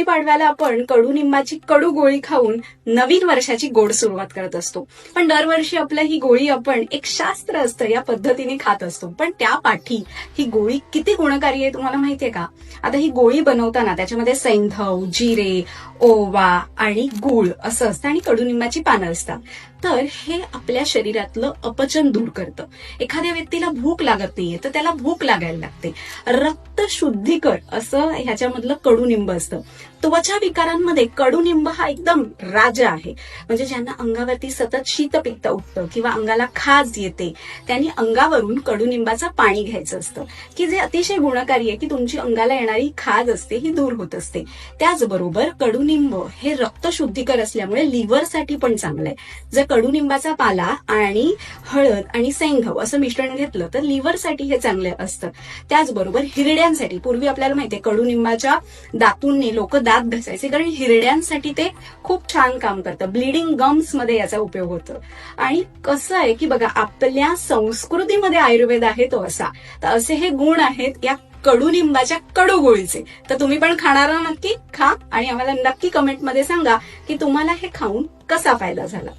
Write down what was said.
गुढीपाडव्याला आपण कडुनिंबाची कडू गोळी खाऊन नवीन वर्षाची गोड सुरुवात करत असतो. पण दरवर्षी आपलं ही गोळी आपण एक शास्त्र असतं या पद्धतीने खात असतो. पण त्या पाठी ही गोळी किती गुणकारी आहे तुम्हाला माहितीये का? आता ही गोळी बनवताना त्याच्यामध्ये सैंधव जिरे ओवा आणि गुळ असं असतं आणि कडुनिंबाची पानं असतात. तर हे आपल्या शरीरातलं अपचन दूर करतं. एखाद्या व्यक्तीला भूक लागत नाहीये तर त्याला भूक लागायला लागते. रक्त शुद्धीकर असं ह्याच्यामधलं कडुनिंब असतं. त्वचा विकारांमध्ये कडुनिंब हा एकदम राजा आहे. म्हणजे ज्यांना अंगावरती सतत शीतपित्त उठतं किंवा अंगाला खाज येते त्यांनी अंगावरून कडुनिंबाचं पाणी घ्यायचं असतं. की जे अतिशय गुणकारी आहे की तुमची अंगाला येणारी खाज असते ही दूर होत असते. त्याचबरोबर कडुनिंब हे रक्त शुद्धीकर असल्यामुळे लिव्हरसाठी पण चांगलं आहे. जर कडुनिंबाचा पाला आणि हळद आणि सेंघव असं मिश्रण घेतलं तर लिव्हरसाठी हे चांगलं असतं. त्याचबरोबर हिरड्यांसाठी पूर्वी आपल्याला माहितीये कडुनिंबाच्या दातूंनी लोक दात घसायचे कारण हिरड्यांसाठी ते खूप छान काम करतं. ब्लिडिंग गम्समध्ये याचा उपयोग होतो. आणि कसं आहे की बघा आपल्या संस्कृतीमध्ये आयुर्वेद आहे तो असा. तर असे हे गुण आहेत या कडुलिंबाच्या कडू गोळीचे तर तुम्ही पण खाणारा नक्की खा. आणि आम्हाला नक्की कमेंटमध्ये सांगा की तुम्हाला हे खाऊन कसा फायदा झाला.